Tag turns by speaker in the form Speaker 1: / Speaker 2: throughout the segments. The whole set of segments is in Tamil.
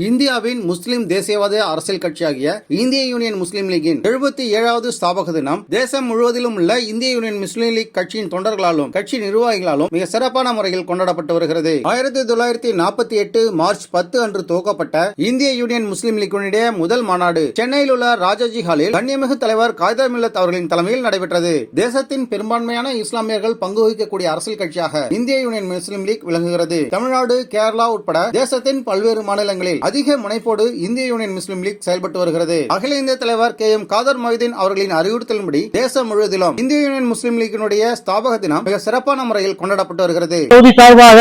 Speaker 1: இந்தியாவின் முஸ்லிம் தேசியவாத அரசியல் கட்சியாகிய இந்திய யூனியன் முஸ்லிம் லீகின் எழுபத்தி ஏழாவது ஸ்தாபக தினம் தேசம் முழுவதிலும் உள்ள இந்திய யூனியன் முஸ்லிம் லீக் கட்சியின் தொண்டர்களாலும் கட்சி நிர்வாகிகளாலும் மிக சிறப்பான முறையில் கொண்டாடப்பட்டு வருகிறது. ஆயிரத்தி தொள்ளாயிரத்தி நாற்பத்தி எட்டு மார்ச் பத்து அன்று துவக்கப்பட்ட இந்திய யூனியன் முஸ்லிம் லீக்கினுடைய முதல் மாநாடு சென்னையில் உள்ள ராஜாஜி ஹாலில் கண்ணியமிகு தலைவர் காய்தா மில்லத் அவர்களின் தலைமையில் நடைபெற்றது. தேசத்தின் பெரும்பான்மையான இஸ்லாமியர்கள் பங்கு வகிக்கக்கூடிய அரசியல் கட்சியாக இந்திய யூனியன் முஸ்லிம் லீக் விளங்குகிறது. தமிழ்நாடு கேரளா உட்பட தேசத்தின் பல்வேறு மாநிலங்களில் அதிக முனைப்போடு இந்திய யூனியன் முஸ்லீம் லீக் செயல்பட்டு வருகிறது. அகில இந்திய தலைவர் கே எம் காதர் மொய்தீன் அவர்களின் அறிவுறுத்தலின்படி தேசம் முழுவதிலும் இந்திய யூனியன் முஸ்லீம் லீக்கினுடைய ஸ்தாபக தினம் மிக சிறப்பான முறையில் கொண்டாடப்பட்டு வருகிறது.
Speaker 2: தொகுதி சார்பாக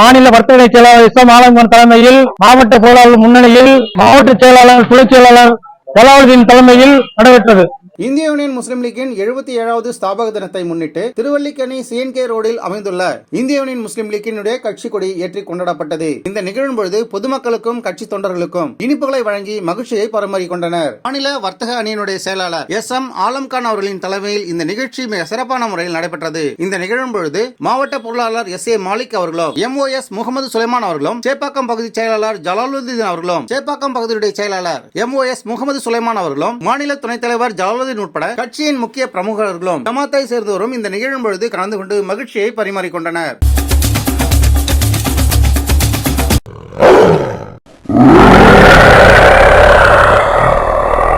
Speaker 2: மாநில வர்த்தக செயலாளர் இஸ்லாம் ஆலங்கன் தலைமையில் மாவட்ட செயலாளர் முன்னணியில் மாவட்ட செயலாளர் துணை செயலாளர் ஜலாலுதீன் தலைமையில் நடைபெற்றது.
Speaker 1: இந்திய யூனியன் முஸ்லிம் லீக்கின் எழுபத்தி ஏழாவது ஸ்தாபக தினத்தை முன்னிட்டு திருவல்லிக்கணி சிஎன்கே ரோடில் அமைந்துள்ள இந்திய யூனியன் முஸ்லீம் லீக்கினுடைய கட்சி கொடி ஏற்றி கொண்டாடப்பட்டது. இந்த நிகழும் பொழுது பொதுமக்களுக்கும் கட்சி தொண்டர்களுக்கும் இனிப்புகளை வழங்கி மகிழ்ச்சியை பரிமாறிக் கொண்டனர். மாநில வர்த்தக அணியினுடைய செயலாளர் எஸ் எம் ஆலம்கான் அவர்களின் தலைமையில் இந்த நிகழ்ச்சி மிக சிறப்பான முறையில் நடைபெற்றது. இந்த நிகழும் பொழுது மாவட்ட பொருளாளர் எஸ் ஏ மாலிக் அவர்களும் M O S Mohammed Sulaiman அவர்களும் சேப்பாக்கம் பகுதி செயலாளர் ஜலாலுதீன் அவர்களும் சேப்பாக்கம் பகுதியுடைய செயலாளர் M O S Mohammed Sulaiman அவர்களும் மாநில துணைத் தலைவர் ஜலாலுதீன் உட்பட கட்சியின் முக்கிய பிரமுகர்களும் ஜமாத்தை சேர்ந்தவரும் இந்த நிகழும் பொழுது கலந்து கொண்டு மகிழ்ச்சியை பரிமாறிக்கொண்டனர்.